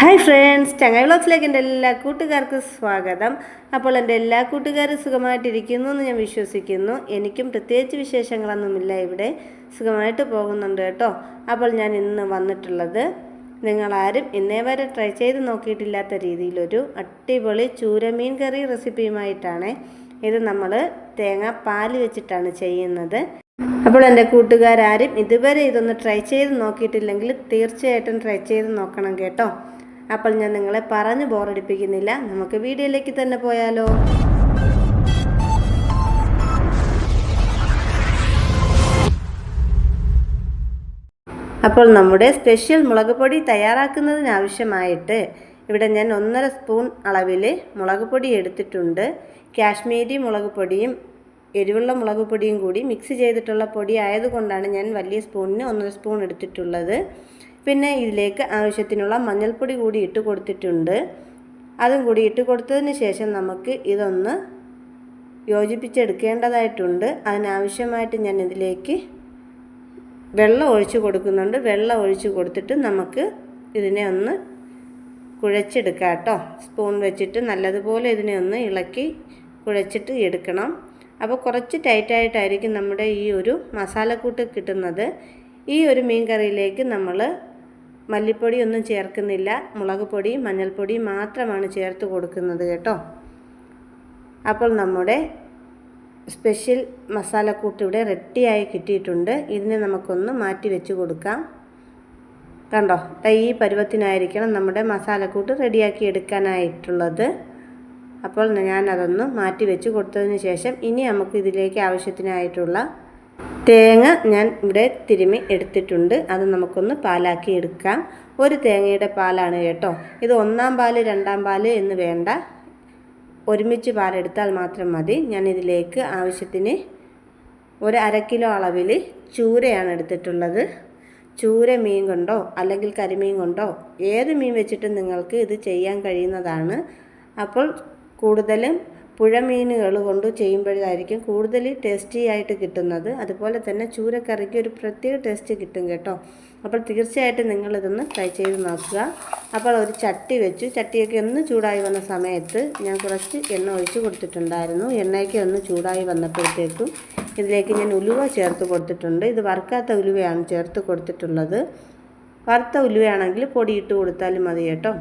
Hi friends ചങ്ങായി വ്ളോഗ്സിലേക്ക് എന്റെ എല്ലാ കൂട്ടുകാർക്കും സ്വാഗതം. അപ്പോൾ എന്റെ എല്ലാ കൂട്ടുകാരും സുഖമായിട്ടിരിക്കുന്നു എന്ന് ഞാൻ വിശ്വസിക്കുന്നു. എനിക്കും പ്രത്യേകിച്ച് വിശേഷങ്ങളൊന്നുമില്ല ഇവിടെ. സുഖമായിട്ട് പോകുന്നുണ്ട് കേട്ടോ. അപ്പോൾ ഞാൻ ഇന്ന് വന്നിട്ടുള്ളത് നിങ്ങളാരും ഇന്നേ വരെ ട്രൈ ചെയ്ത് നോക്കിയിട്ടില്ലാത്ത രീതിയിലൊരു അടിപൊളി ചൂരമീൻ കറി റെസിപ്പിയുമായിട്ടാണ് ഇത് നമ്മൾ തേങ്ങ പാൽ വെച്ചിട്ടാണ് ചെയ്യുന്നത്. അപ്പോൾ എന്റെ കൂട്ടുകാരും ഇതുവരെ ഇതൊന്ന് ട്രൈ ചെയ്ത് നോക്കിയിട്ടില്ലെങ്കിൽ തീർച്ചയായിട്ടും ട്രൈ ചെയ്ത് നോക്കണം കേട്ടോ. അപ്പോൾ ഞാൻ നിങ്ങളെ പറഞ്ഞ് ബോറടിപ്പിക്കുന്നില്ല. നമുക്ക് വീഡിയോയിലേക്ക് തന്നെ പോയാലോ. അപ്പോൾ നമ്മുടെ സ്പെഷ്യൽ മുളക് പൊടി തയ്യാറാക്കുന്നതിനാവശ്യമായിട്ട് ഇവിടെ ഞാൻ ഒന്നര സ്പൂൺ അളവിൽ മുളക് പൊടി എടുത്തിട്ടുണ്ട്. കാശ്മീരി മുളക് പൊടിയും എരിവുള്ള മുളക് പൊടിയും കൂടി മിക്സ് ചെയ്തിട്ടുള്ള പൊടി ആയതുകൊണ്ടാണ് ഞാൻ വലിയ സ്പൂണിന് ഒന്നര സ്പൂൺ എടുത്തിട്ടുള്ളത്. പിന്നെ ഇതിലേക്ക് ആവശ്യത്തിനുള്ള മഞ്ഞൾപ്പൊടി കൂടി ഇട്ട് കൊടുത്തിട്ടുണ്ട്. അതും കൂടി ഇട്ട് കൊടുത്തതിന് ശേഷം നമുക്ക് ഇതൊന്ന് യോജിപ്പിച്ചെടുക്കേണ്ടതായിട്ടുണ്ട്. അതിനാവശ്യമായിട്ട് ഞാൻ ഇതിലേക്ക് വെള്ളം ഒഴിച്ച് കൊടുക്കുന്നുണ്ട്. വെള്ളം ഒഴിച്ച് കൊടുത്തിട്ട് നമുക്ക് ഇതിനെ ഒന്ന് കുഴച്ചെടുക്കാം കേട്ടോ. സ്പൂൺ വെച്ചിട്ട് നല്ലതുപോലെ ഇതിനെ ഒന്ന് ഇളക്കി കുഴച്ചിട്ട് എടുക്കണം. അപ്പോൾ കുറച്ച് ടൈറ്റായിട്ടായിരിക്കും നമ്മുടെ ഈ ഒരു മസാലക്കൂട്ട് കിട്ടുന്നത്. ഈ ഒരു മീൻ കറിയിലേക്ക് നമ്മൾ മല്ലിപ്പൊടി ഒന്നും ചേർക്കുന്നില്ല. മുളക് പൊടി മഞ്ഞൾപ്പൊടി മാത്രമാണ് ചേർത്ത് കൊടുക്കുന്നത് കേട്ടോ. അപ്പോൾ നമ്മുടെ സ്പെഷ്യൽ മസാലക്കൂട്ട് ഇവിടെ റെഡിയായി കിട്ടിയിട്ടുണ്ട്. ഇതിനെ നമുക്കൊന്ന് മാറ്റി വെച്ച് കൊടുക്കാം. കണ്ടോ? ഈ പരുവത്തിനായിരിക്കണം നമ്മുടെ മസാലക്കൂട്ട് റെഡിയാക്കി എടുക്കാനായിട്ടുള്ളത്. അപ്പോൾ ഞാനതൊന്ന് മാറ്റി വെച്ച് കൊടുത്തതിന് ശേഷം ഇനി നമുക്ക് ഇതിലേക്ക് ആവശ്യത്തിനായിട്ടുള്ള തേങ്ങ ഞാൻ ഇവിടെ തിരുമി എടുത്തിട്ടുണ്ട്. അത് നമുക്കൊന്ന് പാലാക്കി എടുക്കാം. ഒരു തേങ്ങയുടെ പാലാണ് കേട്ടോ. ഇത് ഒന്നാം പാൽ രണ്ടാം പാൽ എന്ന് വേണ്ട. ഒരുമിച്ച് പാലെടുത്താൽ മാത്രം മതി. ഞാൻ ഇതിലേക്ക് ആവശ്യത്തിന് ഒരു അര കിലോ അളവിൽ ചൂരയാണ് എടുത്തിട്ടുള്ളത്. ചൂര മീൻ കൊണ്ടോ അല്ലെങ്കിൽ കരിമീൻ കൊണ്ടോ ഏത് മീൻ വെച്ചിട്ടും നിങ്ങൾക്ക് ഇത് ചെയ്യാൻ കഴിയുന്നതാണ്. അപ്പോൾ കൂടുതലും പുഴമീനുകൾ കൊണ്ട് ചെയ്യുമ്പോഴായിരിക്കും കൂടുതൽ ടേസ്റ്റി ആയിട്ട് കിട്ടുന്നത്. അതുപോലെ തന്നെ ചൂരക്കറിക്ക് ഒരു പ്രത്യേക ടേസ്റ്റ് കിട്ടും കേട്ടോ. അപ്പോൾ തീർച്ചയായിട്ടും നിങ്ങളിതൊന്ന് ട്രൈ ചെയ്ത് നോക്കുക. അപ്പോൾ ഒരു ചട്ടി വെച്ചു. ചട്ടിയൊക്കെ ഒന്ന് ചൂടായി വന്ന സമയത്ത് ഞാൻ കുറച്ച് എണ്ണ ഒഴിച്ച് കൊടുത്തിട്ടുണ്ടായിരുന്നു. എണ്ണയൊക്കെ ഒന്ന് ചൂടായി വന്നപ്പോഴത്തേക്കും ഇതിലേക്ക് ഞാൻ ഉലുവ ചേർത്ത് കൊടുത്തിട്ടുണ്ട്. ഇത് വറുക്കാത്ത ഉലുവയാണ് ചേർത്ത് കൊടുത്തിട്ടുള്ളത്. വറുത്ത ഉലുവയാണെങ്കിൽ പൊടിയിട്ട് കൊടുത്താലും മതി കേട്ടോ.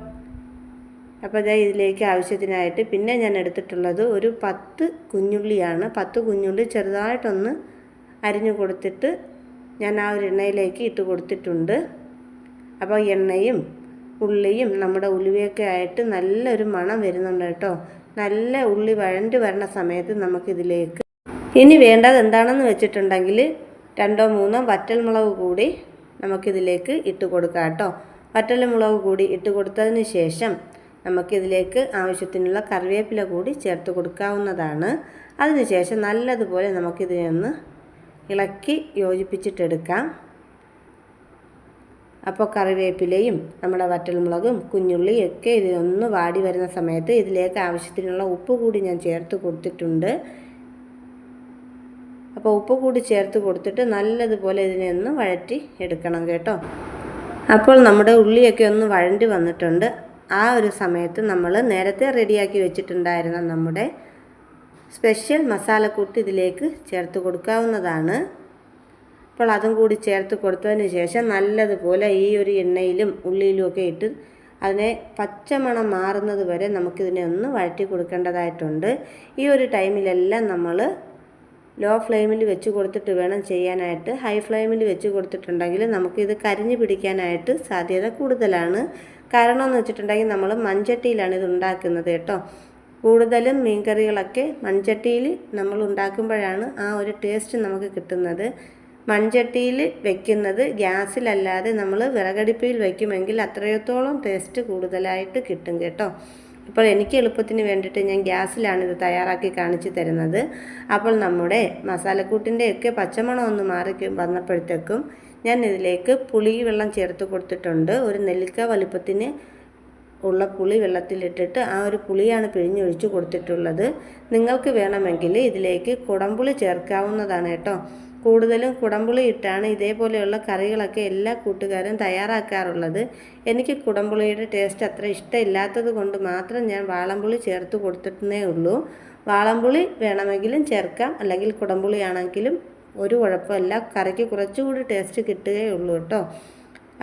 അപ്പോൾ ഇതാ ഇതിലേക്ക് ആവശ്യത്തിനായിട്ട് പിന്നെ ഞാൻ എടുത്തിട്ടുള്ളത് ഒരു പത്ത് കുഞ്ഞുള്ളിയാണ്. പത്ത് കുഞ്ഞുള്ളി ചെറുതായിട്ടൊന്ന് അരിഞ്ഞു കൊടുത്തിട്ട് ഞാൻ ആ ഒരു എണ്ണയിലേക്ക് ഇട്ട് കൊടുത്തിട്ടുണ്ട്. അപ്പോൾ എണ്ണയും ഉള്ളിയും നമ്മുടെ ഉലുവയൊക്കെ ആയിട്ട് നല്ലൊരു മണം വരുന്നുണ്ട് കേട്ടോ. നല്ല ഉള്ളി വഴണ്ട് വരണ സമയത്ത് നമുക്കിതിലേക്ക് ഇനി വേണ്ടത് എന്താണെന്ന് വെച്ചിട്ടുണ്ടെങ്കിൽ രണ്ടോ മൂന്നോ വറ്റൽമുളക് കൂടി നമുക്കിതിലേക്ക് ഇട്ട് കൊടുക്കാം കേട്ടോ. വറ്റൽമുളക് കൂടി ഇട്ട് കൊടുത്തതിന് ശേഷം നമുക്കിതിലേക്ക് ആവശ്യത്തിനുള്ള കറിവേപ്പില കൂടി ചേർത്ത് കൊടുക്കാവുന്നതാണ്. അതിനുശേഷം നല്ലതുപോലെ നമുക്കിതിനെ ഒന്ന് ഇളക്കി യോജിപ്പിച്ചിട്ടെടുക്കാം. അപ്പോൾ കറിവേപ്പിലയും നമ്മുടെ വറ്റൽമുളകും കുഞ്ഞുള്ളിയും ഒക്കെ ഇതിനൊന്ന് വാടി വരുന്ന സമയത്ത് ഇതിലേക്ക് ആവശ്യത്തിനുള്ള ഉപ്പ് കൂടി ഞാൻ ചേർത്ത് കൊടുത്തിട്ടുണ്ട്. അപ്പോൾ ഉപ്പ് കൂടി ചേർത്ത് കൊടുത്തിട്ട് നല്ലതുപോലെ ഇതിനെ ഒന്ന് വഴറ്റി എടുക്കണം കേട്ടോ. അപ്പോൾ നമ്മുടെ ഉള്ളിയൊക്കെ ഒന്ന് വഴണ്ടി വന്നിട്ടുണ്ട്. ആ ഒരു സമയത്ത് നമ്മൾ നേരത്തെ റെഡിയാക്കി വെച്ചിട്ടുണ്ടായിരുന്ന നമ്മുടെ സ്പെഷ്യൽ മസാലക്കൂട്ട് ഇതിലേക്ക് ചേർത്ത് കൊടുക്കാവുന്നതാണ്. അപ്പോൾ അതും കൂടി ചേർത്ത് കൊടുത്തതിന് ശേഷം നല്ലതുപോലെ ഈ ഒരു എണ്ണയിലും ഉള്ളിയിലും ഒക്കെ ഇട്ട് അതിനെ പച്ചമണം മാറുന്നത് വരെ നമുക്കിതിനെ ഒന്ന് വഴറ്റി കൊടുക്കേണ്ടതായിട്ടുണ്ട്. ഈ ഒരു ടൈമിലെല്ലാം നമ്മൾ ലോ ഫ്ലെയിമിൽ വെച്ച് കൊടുത്തിട്ട് വേണം ചെയ്യാനായിട്ട്. ഹൈ ഫ്ലെയിമിൽ വെച്ച് കൊടുത്തിട്ടുണ്ടെങ്കിൽ നമുക്കിത് കരിഞ്ഞു പിടിക്കാനായിട്ട് സാധ്യത കൂടുതലാണ്. കാരണം എന്ന് വെച്ചിട്ടുണ്ടെങ്കിൽ നമ്മൾ മൺചട്ടിയിലാണ് ഇത് ഉണ്ടാക്കുന്നത് കേട്ടോ. കൂടുതലും മീൻകറികളൊക്കെ മൺചട്ടിയിൽ നമ്മൾ ഉണ്ടാക്കുമ്പോഴാണ് ആ ഒരു ടേസ്റ്റ് നമുക്ക് കിട്ടുന്നത്. മൺചട്ടിയിൽ വെക്കുന്നത് ഗ്യാസിലല്ലാതെ നമ്മൾ വിറകടുപ്പിൽ വയ്ക്കുമെങ്കിൽ അത്രയത്തോളം ടേസ്റ്റ് കൂടുതലായിട്ട് കിട്ടും കേട്ടോ. അപ്പോൾ എനിക്ക് എളുപ്പത്തിന് വേണ്ടിയിട്ട് ഞാൻ ഗ്യാസിലാണ് ഇത് തയ്യാറാക്കി കാണിച്ചു തരുന്നത്. അപ്പോൾ നമ്മുടെ മസാലക്കൂട്ടിന്റെയൊക്കെ പച്ചമണം ഒന്ന് മാറി വന്നപ്പോഴത്തേക്കും ഞാൻ ഇതിലേക്ക് പുളി വെള്ളം ചേർത്ത് കൊടുത്തിട്ടുണ്ട്. ഒരു നെല്ലിക്ക വലുപ്പത്തിന് ഉള്ള പുളി വെള്ളത്തിലിട്ടിട്ട് ആ ഒരു പുളിയാണ് പിഴിഞ്ഞൊഴിച്ച് കൊടുത്തിട്ടുള്ളത്. നിങ്ങൾക്ക് വേണമെങ്കിൽ ഇതിലേക്ക് കുടംപുളി ചേർക്കാവുന്നതാണ് കേട്ടോ. കൂടുതലും കുടംപുളി ഇട്ടാണ് ഇതേപോലെയുള്ള കറികളൊക്കെ എല്ലാ കൂട്ടുകാരും തയ്യാറാക്കാറുള്ളത്. എനിക്ക് കുടംപുളിയുടെ ടേസ്റ്റ് അത്ര ഇഷ്ടമില്ലാത്തത് കൊണ്ട് മാത്രം ഞാൻ വാളംപുളി ചേർത്ത് കൊടുത്തിട്ടേ ഉള്ളൂ. വാളംപുളി വേണമെങ്കിലും ചേർക്കാം. അല്ലെങ്കിൽ കുടംപുളി ആണെങ്കിലും ഒരു കുഴപ്പമില്ല. കറിക്ക് കുറച്ചുകൂടി ടേസ്റ്റ് കിട്ടുകയുള്ളൂ കേട്ടോ.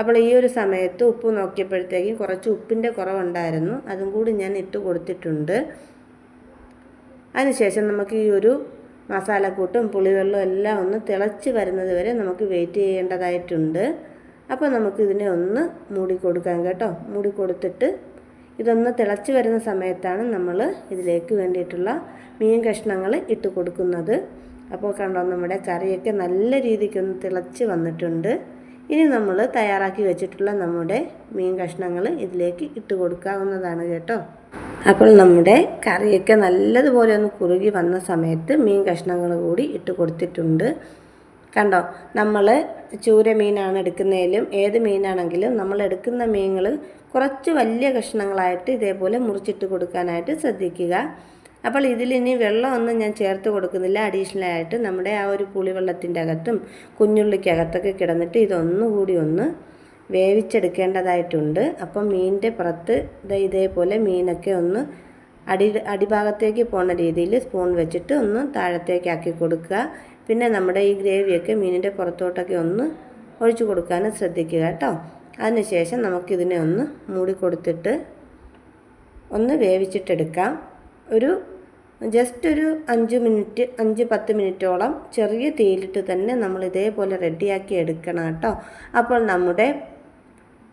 അപ്പോൾ ഈ ഒരു സമയത്ത് ഉപ്പ് നോക്കിയപ്പോഴത്തേക്കും കുറച്ച് ഉപ്പിന്റെ കുറവുണ്ടായിരുന്നു. അതും കൂടി ഞാൻ ഇട്ട് കൊടുത്തിട്ടുണ്ട്. അതിനുശേഷം നമുക്ക് ഈ ഒരു മസാലക്കൂട്ടും പുളിവെള്ളവും എല്ലാം ഒന്ന് തിളച്ച് വരുന്നത് വരെ നമുക്ക് വെയിറ്റ് ചെയ്യേണ്ടതായിട്ടുണ്ട്. അപ്പോൾ നമുക്ക് ഇതിനെ ഒന്ന് മൂടി കൊടുക്കാം കേട്ടോ. മൂടി കൊടുത്തിട്ട് ഇതൊന്ന് തിളച്ച് വരുന്ന സമയത്താണ് നമ്മൾ ഇതിലേക്ക് വേണ്ടിയിട്ടുള്ള മീൻ കഷ്ണങ്ങൾ ഇട്ട് കൊടുക്കുന്നത്. അപ്പോൾ കണ്ടോ നമ്മുടെ കറിയൊക്കെ നല്ല രീതിക്കൊന്ന് തിളച്ച് വന്നിട്ടുണ്ട്. ഇനി നമ്മൾ തയ്യാറാക്കി വെച്ചിട്ടുള്ള നമ്മുടെ മീൻ കഷ്ണങ്ങൾ ഇതിലേക്ക് ഇട്ട് കൊടുക്കാവുന്നതാണ് കേട്ടോ. അപ്പോൾ നമ്മുടെ കറിയൊക്കെ നല്ലതുപോലെ ഒന്ന് കുറുകി വന്ന സമയത്ത് മീൻ കഷ്ണങ്ങൾ കൂടി ഇട്ട് കൊടുത്തിട്ടുണ്ട്. കണ്ടോ നമ്മൾ ചൂര മീനാണ് എടുക്കുന്നതിലും ഏത് മീനാണെങ്കിലും നമ്മൾ എടുക്കുന്ന മീനുകൾ കുറച്ച് വലിയ കഷ്ണങ്ങളായിട്ട് ഇതേപോലെ മുറിച്ചിട്ട് കൊടുക്കാനായിട്ട് ശ്രദ്ധിക്കുക. അപ്പോൾ ഇതിലിനി വെള്ളമൊന്നും ഞാൻ ചേർത്ത് കൊടുക്കുന്നില്ല. അഡീഷണൽ ആയിട്ട് നമ്മുടെ ആ ഒരു പുളിവെള്ളത്തിന്റെ അകത്തും കുഞ്ഞുള്ളിക്കകത്തൊക്കെ കിടന്നിട്ട് ഇതൊന്നുകൂടി ഒന്ന് വേവിച്ചെടുക്കേണ്ടതായിട്ടുണ്ട്. അപ്പം മീനിന്റെ പുറത്ത് ഇതേപോലെ മീനൊക്കെ ഒന്ന് അടി അടിഭാഗത്തേക്ക് പോകുന്ന രീതിയിൽ സ്പൂൺ വെച്ചിട്ട് ഒന്ന് താഴത്തേക്കാക്കി കൊടുക്കുക. പിന്നെ നമ്മുടെ ഈ ഗ്രേവിയൊക്കെ മീനിന്റെ പുറത്തോട്ടൊക്കെ ഒന്ന് ഒഴിച്ചു കൊടുക്കാനും ശ്രദ്ധിക്കുക കേട്ടോ. അതിനുശേഷം നമുക്കിതിനെ ഒന്ന് മൂടി കൊടുത്തിട്ട് ഒന്ന് വേവിച്ചിട്ടെടുക്കാം. ഒരു ജസ്റ്റ് ഒരു അഞ്ച് മിനിറ്റ് അഞ്ച് പത്ത് മിനിറ്റോളം ചെറിയ തീയിലിട്ട് തന്നെ നമ്മൾ ഇതേപോലെ റെഡിയാക്കി എടുക്കണം കേട്ടോ. അപ്പോൾ നമ്മുടെ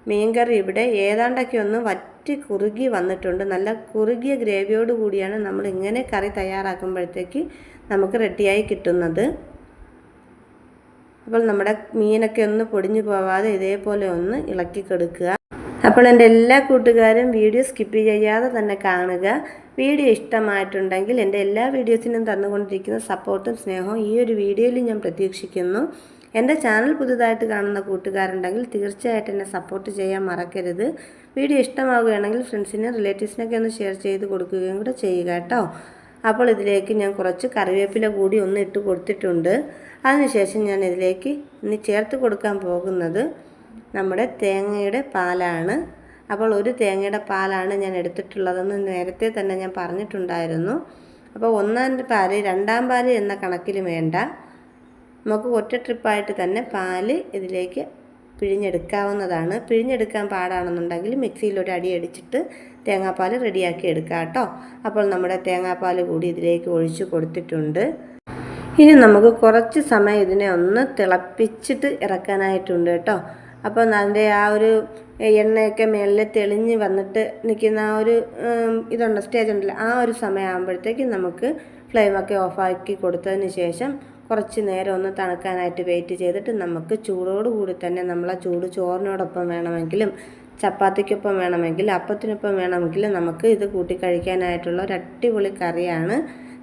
മീൻകറി ഇവിടെ ഏതാണ്ടൊക്കെ ഒന്ന് വറ്റി കുറുകി വന്നിട്ടുണ്ട്. നല്ല കുറുകിയ ഗ്രേവിയോട് കൂടിയാണ് നമ്മൾ ഇങ്ങനെ കറി തയ്യാറാക്കുമ്പോഴത്തേക്ക് നമുക്ക് റെഡിയായി കിട്ടുന്നത്. അപ്പോൾ നമ്മുടെ മീനൊക്കെ ഒന്ന് പൊടിഞ്ഞു പോവാതെ ഇതേപോലെ ഒന്ന് ഇളക്കി കൊടുക്കുക. അപ്പോൾ എന്റെ എല്ലാ കൂട്ടുകാരും വീഡിയോ സ്കിപ്പ് ചെയ്യാതെ തന്നെ കാണുക. വീഡിയോ ഇഷ്ടമായിട്ടുണ്ടെങ്കിൽ എന്റെ എല്ലാ വീഡിയോസിനും തന്നുകൊണ്ടിരിക്കുന്ന സപ്പോർട്ടും സ്നേഹവും ഈ ഒരു വീഡിയോയിൽ ഞാൻ പ്രതീക്ഷിക്കുന്നു. എന്റെ ചാനൽ പുതുതായിട്ട് കാണുന്ന കൂട്ടുകാരുണ്ടെങ്കിൽ തീർച്ചയായിട്ടും എന്നെ സപ്പോർട്ട് ചെയ്യാൻ മറക്കരുത്. വീഡിയോ ഇഷ്ടമാവുകയാണെങ്കിൽ ഫ്രണ്ട്സിനെ റിലേറ്റീവ്സിനൊക്കെ ഒന്ന് ഷെയർ ചെയ്ത് കൊടുക്കുകയും കൂടെ ചെയ്യുക കേട്ടോ. അപ്പോൾ ഇതിലേക്ക് ഞാൻ കുറച്ച് കറിവേപ്പില കൂടി ഒന്ന് ഇട്ട് കൊടുത്തിട്ടുണ്ട്. അതിനുശേഷം ഞാൻ ഇതിലേക്ക് ഇനി ചേർത്ത് കൊടുക്കാൻ പോകുന്നത് നമ്മുടെ തേങ്ങയുടെ പാലാണ്. അപ്പോൾ ഒരു തേങ്ങയുടെ പാലാണ് ഞാൻ എടുത്തിട്ടുള്ളതെന്ന് നേരത്തെ തന്നെ ഞാൻ പറഞ്ഞിട്ടുണ്ടായിരുന്നു. അപ്പോൾ ഒന്നാം പാൽ രണ്ടാം പാൽ എന്ന കണക്കിൽ വേണ്ട. നമുക്ക് ഒറ്റ ട്രിപ്പായിട്ട് തന്നെ പാൽ ഇതിലേക്ക് പിഴിഞ്ഞെടുക്കാവുന്നതാണ്. പിഴിഞ്ഞെടുക്കാൻ പാടാണെന്നുണ്ടെങ്കിൽ മിക്സിയിൽ ഒരു അടി അടിച്ചിട്ട് തേങ്ങാപ്പാൽ റെഡിയാക്കി എടുക്കാം കേട്ടോ. അപ്പോൾ നമ്മുടെ തേങ്ങാപ്പാൽ കൂടി ഇതിലേക്ക് ഒഴിച്ച് കൊടുത്തിട്ടുണ്ട്. ഇനി നമുക്ക് കുറച്ച് സമയം ഇതിനെ ഒന്ന് തിളപ്പിച്ചിട്ട് ഇറക്കാനായിട്ടുണ്ട് കേട്ടോ. അപ്പോൾ അതിന്റെ ആ ഒരു എണ്ണയൊക്കെ മേളിൽ തെളിഞ്ഞ് വന്നിട്ട് നിൽക്കുന്ന ആ ഒരു ഇതുണ്ട് സ്റ്റേജ് ഉണ്ടല്ലോ. ആ ഒരു സമയമാകുമ്പോഴത്തേക്കും നമുക്ക് ഫ്ലെയിമൊക്കെ ഓഫാക്കി കൊടുത്തതിന് ശേഷം കുറച്ച് നേരം ഒന്ന് തണുക്കാനായിട്ട് വെയിറ്റ് ചെയ്തിട്ട് നമുക്ക് ചൂടോടുകൂടി തന്നെ നമ്മളെ ചൂട് ചോറിനോടൊപ്പം വേണമെങ്കിലും ചപ്പാത്തിക്കൊപ്പം വേണമെങ്കിലും അപ്പത്തിനൊപ്പം വേണമെങ്കിലും നമുക്ക് ഇത് കൂട്ടി കഴിക്കാനായിട്ടുള്ള ഒരു അടിപൊളി കറിയാണ്.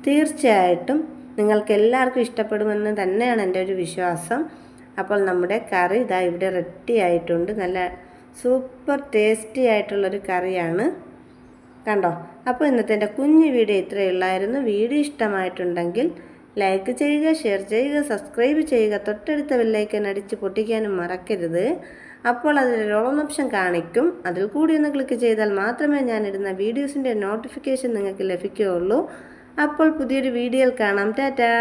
തീർച്ചയായിട്ടും നിങ്ങൾക്ക് എല്ലാവർക്കും ഇഷ്ടപ്പെടുമെന്ന് തന്നെയാണ് എന്റെ ഒരു വിശ്വാസം. അപ്പോൾ നമ്മുടെ കറി ഇതാ ഇവിടെ റെഡി ആയിട്ടുണ്ട്. നല്ല സൂപ്പർ ടേസ്റ്റി ആയിട്ടുള്ളൊരു കറിയാണ്. കണ്ടോ? അപ്പോൾ ഇന്നത്തെ എന്റെ കുഞ്ഞു വീഡിയോ ഇത്രയേ ഉള്ളായിരുന്നു. വീഡിയോ ഇഷ്ടമായിട്ടുണ്ടെങ്കിൽ ലൈക്ക് ചെയ്യുക ഷെയർ ചെയ്യുക സബ്സ്ക്രൈബ് ചെയ്യുക. തൊട്ടടുത്ത ബെല്ലൈക്കൻ അടിച്ച് പൊട്ടിക്കാനും മറക്കരുത്. അപ്പോൾ അതിൽ ഓൺ ഓപ്ഷൻ കാണിക്കും. അതിൽ കൂടി ഒന്ന് ക്ലിക്ക് ചെയ്താൽ മാത്രമേ ഞാനിടുന്ന വീഡിയോസിന്റെ നോട്ടിഫിക്കേഷൻ നിങ്ങൾക്ക് ലഭിക്കുകയുള്ളൂ. അപ്പോൾ പുതിയൊരു വീഡിയോയിൽ കാണാം. ടാറ്റാ!